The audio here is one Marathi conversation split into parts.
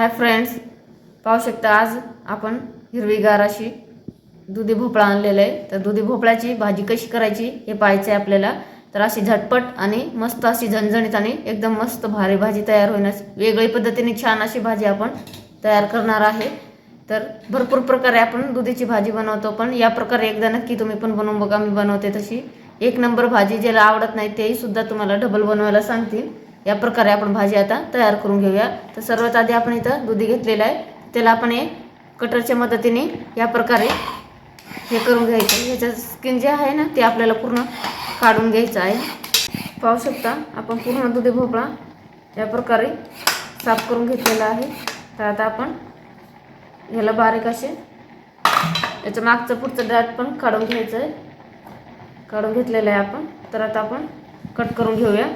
हाय फ्रेंड्स पाहू शकता आज आपण हिरवीगार अशी दुधी भोपळा आणलेला आहे. तर दुधी भोपळ्याची भाजी कशी करायची हे पाहायचं आहे आपल्याला. तर अशी झटपट आणि मस्त अशी झणझणीत आणि एकदम मस्त भारी भाजी तयार होण्यास वेगळी पद्धतीने छान अशी भाजी आपण तयार करणार आहे. तर भरपूर प्रकारे आपण दुधीची भाजी बनवतो पण या प्रकारे एकदा नक्की तुम्ही पण बनवून बघा. मी बनवते तशी. एक नंबर भाजी ज्याला आवडत नाही तेही सुद्धा तुम्हाला डबल बनवायला सांगतील. या प्रकारे आपण भाजी आता तयार करून घेऊया. तर सर्वात आधी आपण इथं दुधी घेतलेलं आहे. त्याला आपण हे कटरच्या मदतीने या प्रकारे हे करून घ्यायचं. ह्याचं स्किन जे आहे ना ते आपल्याला पूर्ण काढून घ्यायचं आहे. पाहू शकता आपण पूर्ण दुधी भोपळा या प्रकारे साफ करून घेतलेला आहे. तर आता आपण ह्याला बारीक असे याचं मागचं पुढचं डाट पण काढून घ्यायचं आहे. काढून घेतलेलं आहे आपण. तर आता आपण कट करून घेऊया.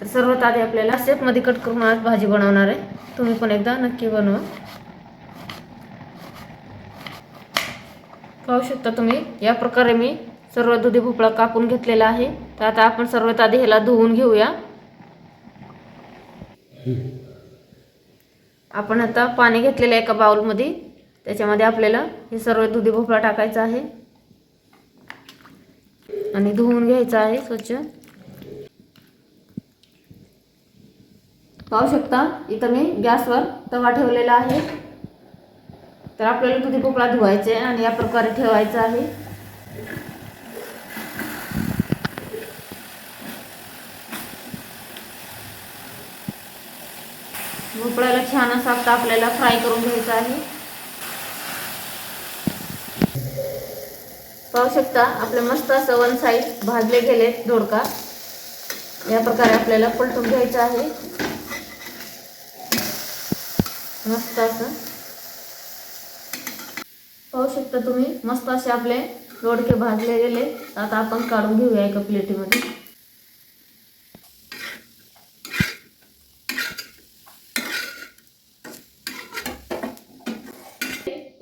तर सर्वात आधी आपल्याला शेपमध्ये कट करून आज भाजी बनवणार आहे. तुम्ही पण एकदा नक्की बनवा. पाहू शकता तुम्ही या प्रकारे मी सर्व दुधी भोपळा कापून घेतलेला आहे. तर आता आपण सर्वात आधी ह्याला धुवून घेऊया. आपण आता पाणी घेतलेलं आहे एका बाउलमध्ये. त्याच्यामध्ये आपल्याला हे सर्व दुधी भोपळा टाकायचा आहे. आणि धुवून घ्यायचं आहे स्वच्छ. पाहू शकता इथं मी गॅसवर तवा ठेवलेला आहे. तर आपल्याला दुधी भोपळा धुवायचे आणि या प्रकारे ठेवायचा आहे. भोपळ्याला छान असा आता आपल्याला फ्राय करून घ्यायचा आहे. पाहू शकता आपले मस्त असं वन साईड भाजले गेले दोडका. या प्रकारे आपल्याला पलटून घ्यायचं आहे. मस्त असं. पाहू शकता तुम्ही मस्त असे आपले दोडके भाजले गेले आता आपण काढून घेऊया एका प्लेटीमध्ये.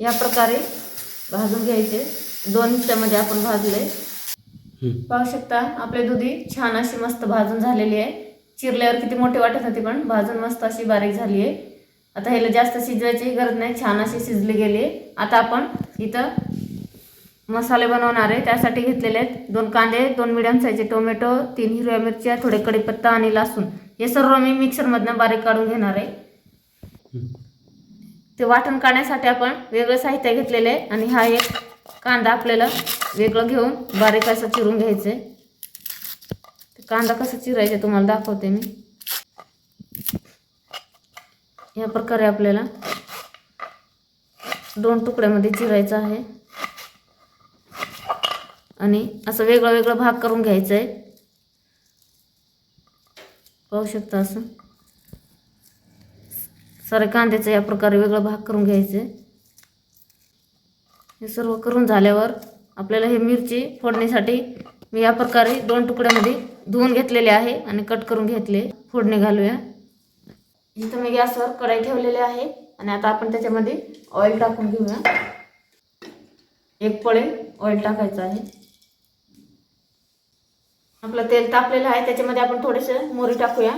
या प्रकारे भाजून घ्यायचे. दोन हिस्स्यामध्ये आपण भाजले. पाहू शकता आपले दुधी छान अशी मस्त भाजून झालेली आहे. चिरल्यावर किती मोठी वाटत होती पण भाजून मस्त अशी बारीक झाली आहे. आता ह्याला जास्त शिजवायची गरज नाही छान अशी शिजली गेली. आता आपण इथं मसाले बनवणार आहे. त्यासाठी घेतलेले आहेत दोन कांदे दोन मिडियम साईजचे टोमॅटो तीन हिरव्या मिरच्या थोडे कढीपत्ता आणि लसूण. हे सर्व मी मिक्सरमधनं बारीक काढून घेणार आहे. ते वाटण काढण्यासाठी आपण वेगळं साहित्य घेतलेलं आहे आणि हा एक कांदा आपल्याला वेगळं घेऊन बारीक असं चिरून घ्यायचं आहे. कांदा कसं चिरायचं तुम्हाला दाखवते मी. या प्रकारे आपल्याला दोन तुकड्यामध्ये चिरायचं आहे. आणि असं वेगळं वेगळं भाग करून घ्यायचं आहे. पाहू शकता असं. सारे कांद्याचं या प्रकारे वेगळं भाग करून घ्यायचे हे सर्व करून झाल्यावर आपल्याला हे मिरची फोडणीसाठी मी या प्रकारे दोन तुकड्यामध्ये धुवून घेतलेले आहे आणि कट करून घेतले. फोडणी घालूया. इथं मी गॅसवर कढाई ठेवलेली आहे आणि आता आपण त्याच्यामध्ये ऑइल टाकून घेऊया. एक पळे ऑइल टाकायचं आहे. आपलं तेल तापलेलं आहे त्याच्यामध्ये आपण थोडेसे मोरी टाकूया.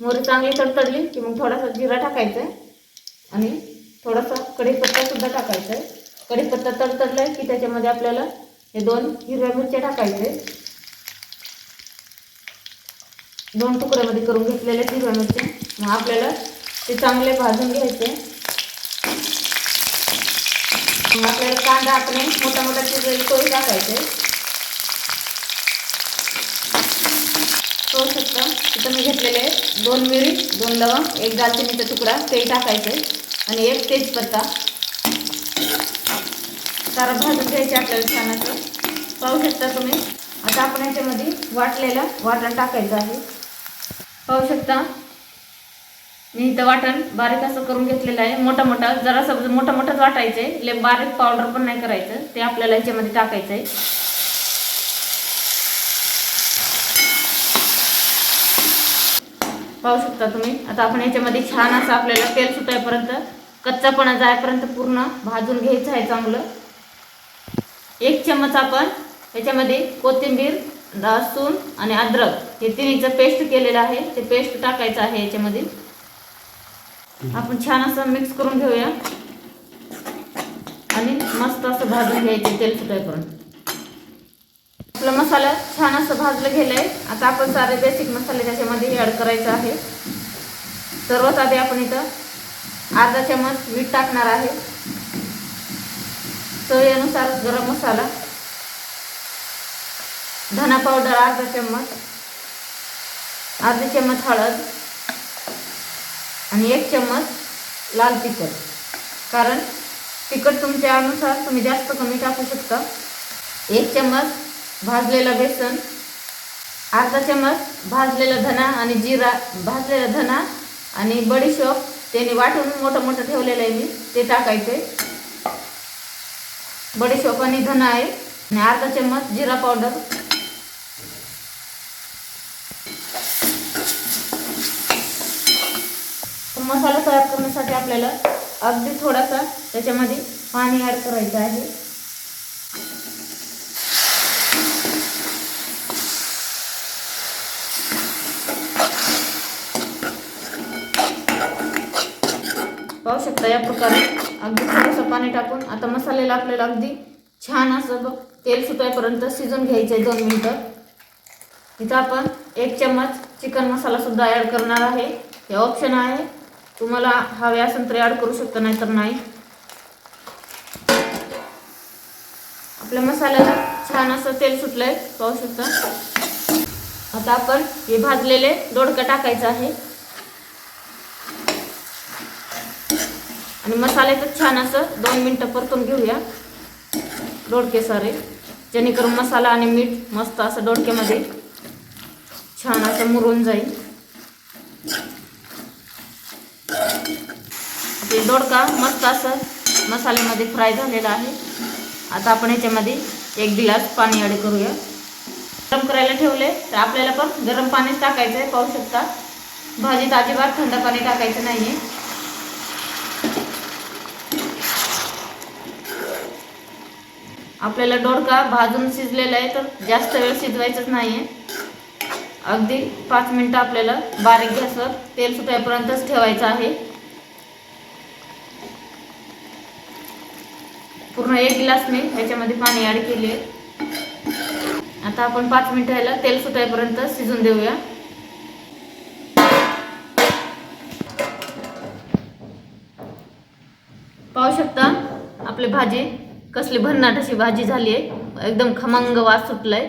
मोरी चांगली तडतडली की मग थोडासा जिरा टाकायचा आहे. आणि थोडासा कढीपत्ता सुद्धा टाकायचा आहे. कढीपत्ता तडतडला की त्याच्यामध्ये आपल्याला हे दोन हिरव्या मिरच्या टाकायचे दोन तुकड्यामध्ये करून घेतलेले हिरव्या मिरच्या. मग आपल्याला ते चांगले भाजून घ्यायचे. मग आपल्याला कांदा आपण मोठा मोठा चिरलेला कोळी टाकायचे. करू शकता तिथं मी घेतलेले दोन मिरी दोन लवंग एक दालचिनीचा तुकडा तेही टाकायचे. आणि एक तेजपत्ता. सारा भाजून घ्यायचे आपल्याला छान असं. पाहू शकता तुम्ही. आता आपण याच्यामध्ये वाटलेलं वाटण टाकायचं आहे. पाहू शकता मी इथं वाटण बारीक असं करून घेतलेलं आहे. मोठा मोठा जरासं मोठं मोठंच वाटायचं आहे ले बारीक पावडर पण नाही करायचं. ते आपल्याला याच्यामध्ये टाकायचं आहे पाहू शकता तुम्ही. आता आपण याच्यामध्ये छान असं आपल्याला तेल सुटायपर्यंत कच्चापणा जायपर्यंत पूर्ण भाजून घ्यायचं आहे चांगलं. एक चम्मच आपण याच्यामध्ये कोथिंबीर लसूण आणि अद्रक हे तिन्हीचं पेस्ट केलेलं आहे ते पेस्ट टाकायचं आहे याच्यामध्ये. आपण छान असं मिक्स करून घेऊया. आणि मस्त असं भाजून घ्यायचे तेल सुटायपर्यंत आपला मसाला छान असं भाजलं गेलंय. आता आपण सारे बेसिक मसाले त्याच्यामध्ये ॲड करायचं आहे. सर्वात आधी आपण इथं अर्धा चमच मीठ टाकणार आहे. चवीनुसार गरम मसाला. धना पावडर अर्धा चम्मच अर्धा चम्मच हळद आणि एक चम्मच लाल तिखट. कारण तिखट तुमच्या अनुसार तुम्ही जास्त कमी टाकू शकता. एक चम्मच भाजलेलं बेसन अर्धा चम्मच भाजलेला धना आणि जिरा भाजलेला धना आणि बडीशोप त्याने वाटून मोठं मोठं ठेवलेलं आहे मी ते टाकायचे. बडीशोप आणि धना आहे. आणि अर्धा चम्मच जिरा पावडर. मसाला तयार करण्यासाठी आपल्याला अगदी थोडासा त्याच्यामध्ये पाणी ॲड करायचं आहे. पाहू शकता या प्रकारे अगदी थोडंसं पाणी टाकून आता मसाल्याला आपल्याला अगदी छान असं बघ तेल सुटायपर्यंत शिजून घ्यायचं आहे दोन मिनटं. इथं आपण एक चम्मच चिकन मसाला सुद्धा ॲड करणार आहे. हे ऑप्शन आहे. तुम्हाला हवे असेल तर ॲड करू शकता नाही तर नाही. आपल्या मसाल्याला छान असं तेल सुटलंय पाहू शकता. आता आपण हे भाजलेले दोडकं टाकायचं आहे. आणि मसाल्याचं छान असं दोन मिनटं परतून घेऊया. दोडके सारे. जेणेकरून मसाला आणि मीठ मस्त असं दोडक्यामध्ये छान असं मुरून जाईल. ते दोडका मस्त असं मसाल्यामध्ये फ्राय झालेला आहे. आता आपण याच्यामध्ये एक गिलास पाणी ॲड करूया. गरम करायला ठेवले तर आपल्याला पण गरम पाणीच टाकायचं आहे पाहू शकता. भाजीत अजिबात थंड पाणी टाकायचं नाही आहे आपल्याला दोडका भाजून शिजलेला आहे तर जास्त वेळ शिजवायचंच नाही आहे अगदी पाच मिनटं आपल्याला बारीक गॅसवर तेल सुटायपर्यंतच ठेवायचं आहे. पूर्ण एक गिलास मी ह्याच्यामध्ये पाणी ॲड केले आता आपण पाच मिनटं ह्याला तेल सुटायपर्यंत शिजून देऊया. पाहू शकता आपली भाजी कसली भन्नाट अशी भाजी झाली आहे. एकदम खमंग वास सुटलाय.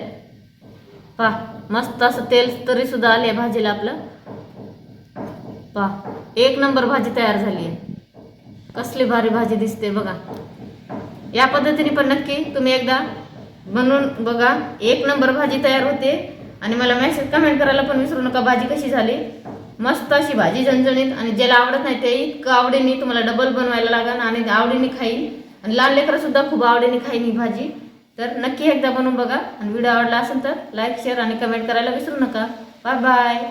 पा मस्त असं तेल तरी सुद्धा आले भाजीला आपलं. पा एक नंबर भाजी तयार झाली आहे. कसली भारी भाजी दिसते बघा. या पद्धतीने पण नक्की तुम्ही एकदा बनवून बघा. एक नंबर भाजी तयार होते. आणि मला मेसेज कमेंट करायला पण विसरू नका. भाजी कशी झाली? मस्त अशी भाजी झणझणीत. आणि ज्याला आवडत नाही ते इतकं आवडीने तुम्हाला डबल बनवायला लागेल आणि आवडीने खाईल आणि लहान लेकरंसुद्धा खूप आवडीने खाईन ही भाजी. तर नक्की एकदा बनवून बघा. आणि व्हिडिओ आवडला असेल तर लाईक शेअर आणि कमेंट करायला विसरू नका. Bye bye